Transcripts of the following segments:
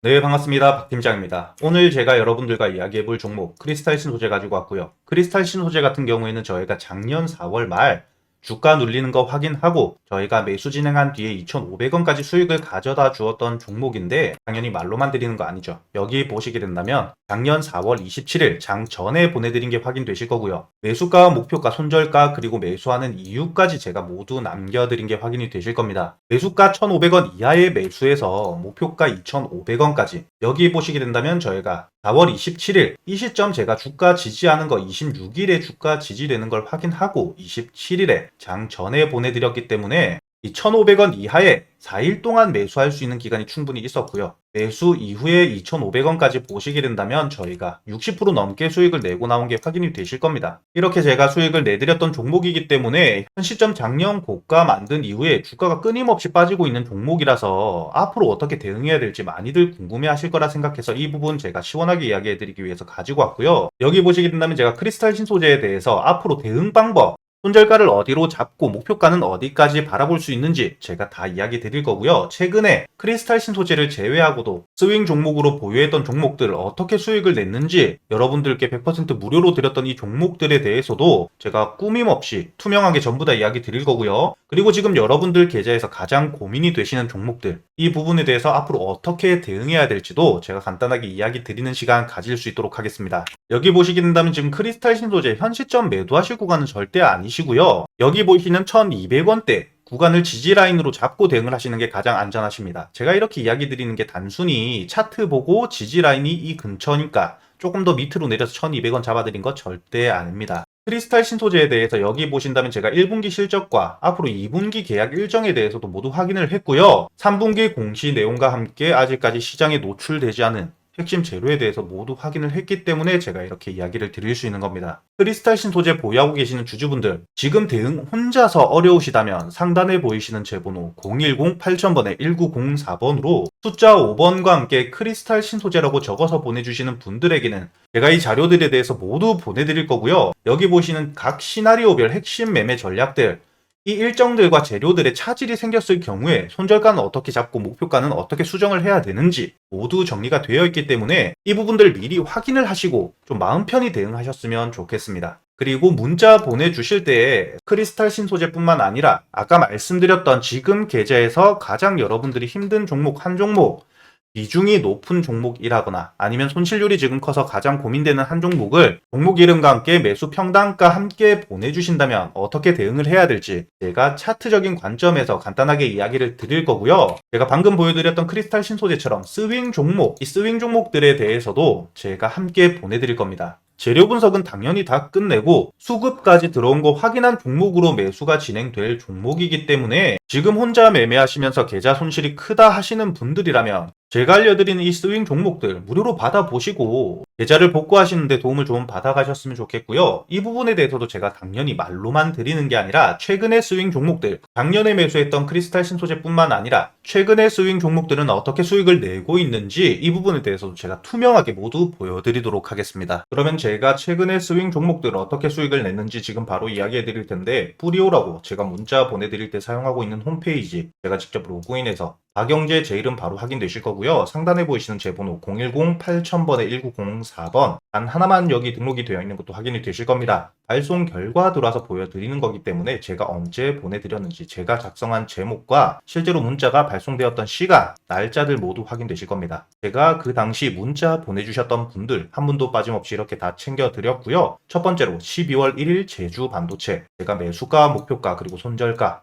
네, 반갑습니다. 박 팀장입니다. 오늘 제가 여러분들과 이야기해 볼 종목 크리스탈 신 소재 가지고 왔고요. 크리스탈 신 소재 같은 경우에는 저희가 작년 4월 말 주가 눌리는 거 확인하고 저희가 매수 진행한 뒤에 2,500원까지 수익을 가져다 주었던 종목인데 당연히 말로만 드리는 거 아니죠. 여기 보시게 된다면 작년 4월 27일 장 전에 보내드린 게 확인되실 거고요. 매수가, 목표가, 손절가 그리고 매수하는 이유까지 제가 모두 남겨드린 게 확인이 되실 겁니다. 매수가 1,500원 이하의 매수해서 목표가 2,500원까지 여기 보시게 된다면 저희가 4월 27일 이 시점 제가 주가 지지하는 거 26일에 주가 지지되는 걸 확인하고 27일에 장 전에 보내드렸기 때문에 이 1,500원 이하에 4일 동안 매수할 수 있는 기간이 충분히 있었고요. 매수 이후에 2,500원까지 보시게 된다면 저희가 60% 넘게 수익을 내고 나온 게 확인이 되실 겁니다. 이렇게 제가 수익을 내드렸던 종목이기 때문에 현 시점 작년 고가 만든 이후에 주가가 끊임없이 빠지고 있는 종목이라서 앞으로 어떻게 대응해야 될지 많이들 궁금해 하실 거라 생각해서 이 부분 제가 시원하게 이야기해 드리기 위해서 가지고 왔고요. 여기 보시게 된다면 제가 크리스탈 신소재에 대해서 앞으로 대응 방법 손절가를 어디로 잡고 목표가는 어디까지 바라볼 수 있는지 제가 다 이야기 드릴 거고요. 최근에 크리스탈 신소재를 제외하고도 스윙 종목으로 보유했던 종목들 어떻게 수익을 냈는지 여러분들께 100% 무료로 드렸던 이 종목들에 대해서도 제가 꾸밈없이 투명하게 전부 다 이야기 드릴 거고요. 그리고 지금 여러분들 계좌에서 가장 고민이 되시는 종목들 이 부분에 대해서 앞으로 어떻게 대응해야 될지도 제가 간단하게 이야기 드리는 시간 가질 수 있도록 하겠습니다. 여기 보시게 된다면 지금 크리스탈 신소재 현 시점 매도하실 구간은 절대 아니 시고요. 여기 보시는 1200원대 구간을 지지 라인으로 잡고 대응을 하시는 게 가장 안전하십니다. 제가 이렇게 이야기 드리는 게 단순히 차트 보고 지지 라인이 이 근처니까 조금 더 밑으로 내려서 1200원 잡아드린 거 절대 아닙니다. 크리스탈 신소재에 대해서 여기 보신다면 제가 1분기 실적과 앞으로 2분기 계약 일정에 대해서도 모두 확인을 했고요. 3분기 공시 내용과 함께 아직까지 시장에 노출되지 않은 핵심 재료에 대해서 모두 확인을 했기 때문에 제가 이렇게 이야기를 드릴 수 있는 겁니다. 크리스탈 신 소재 보유하고 계시는 주주분들, 지금 대응 혼자서 어려우시다면 상단에 보이시는 제 번호 010-8000번에 1904번으로 숫자 5번과 함께 크리스탈 신 소재라고 적어서 보내주시는 분들에게는 제가 이 자료들에 대해서 모두 보내드릴 거고요. 여기 보시는 각 시나리오별 핵심 매매 전략들, 이 일정들과 재료들의 차질이 생겼을 경우에 손절가는 어떻게 잡고 목표가는 어떻게 수정을 해야 되는지 모두 정리가 되어 있기 때문에 이 부분들 미리 확인을 하시고 좀 마음 편히 대응하셨으면 좋겠습니다. 그리고 문자 보내주실 때 크리스탈 신소재뿐만 아니라 아까 말씀드렸던 지금 계좌에서 가장 여러분들이 힘든 종목 한 종목 비중이 높은 종목이라거나 아니면 손실률이 지금 커서 가장 고민되는 한 종목을 종목 이름과 함께 매수 평단가 함께 보내주신다면 어떻게 대응을 해야 될지 제가 차트적인 관점에서 간단하게 이야기를 드릴 거고요. 제가 방금 보여드렸던 크리스탈 신소재처럼 스윙 종목, 이 스윙 종목들에 대해서도 제가 함께 보내드릴 겁니다. 재료 분석은 당연히 다 끝내고 수급까지 들어온 거 확인한 종목으로 매수가 진행될 종목이기 때문에 지금 혼자 매매하시면서 계좌 손실이 크다 하시는 분들이라면 제가 알려드리는 이 스윙 종목들 무료로 받아보시고 계좌를 복구하시는데 도움을 좀 받아가셨으면 좋겠고요. 이 부분에 대해서도 제가 당연히 말로만 드리는 게 아니라 최근의 스윙 종목들, 작년에 매수했던 크리스탈 신소재뿐만 아니라 최근의 스윙 종목들은 어떻게 수익을 내고 있는지 이 부분에 대해서도 제가 투명하게 모두 보여드리도록 하겠습니다. 그러면 제가 최근의 스윙 종목들 어떻게 수익을 냈는지 지금 바로 이야기해 드릴 텐데 뿌리오라고 제가 문자 보내드릴 때 사용하고 있는 홈페이지 제가 직접 로그인해서 박영재 제 이름 바로 확인되실 거고요. 상단에 보이시는 제 번호 010-8000번에 1904번 단 하나만 여기 등록이 되어 있는 것도 확인이 되실 겁니다. 발송 결과 들어와서 보여드리는 거기 때문에 제가 언제 보내드렸는지 제가 작성한 제목과 실제로 문자가 발송되었던 시간, 날짜들 모두 확인되실 겁니다. 제가 그 당시 문자 보내주셨던 분들 한 분도 빠짐없이 이렇게 다 챙겨드렸고요. 첫 번째로 12월 1일 제주 반도체 제가 매수가, 목표가 그리고 손절가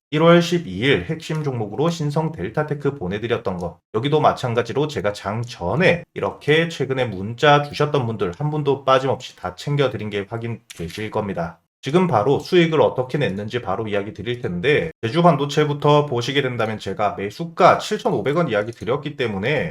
1월 12일 핵심 종목으로 신성 델타테크 보내드렸던 거 여기도 마찬가지로 제가 장 전에 이렇게 최근에 문자 주셨던 분들 한 분도 빠짐없이 다 챙겨드린 게 확인되실 겁니다. 지금 바로 수익을 어떻게 냈는지 바로 이야기 드릴 텐데 제주 반도체부터 보시게 된다면 제가 매수가 7,500원 이야기 드렸기 때문에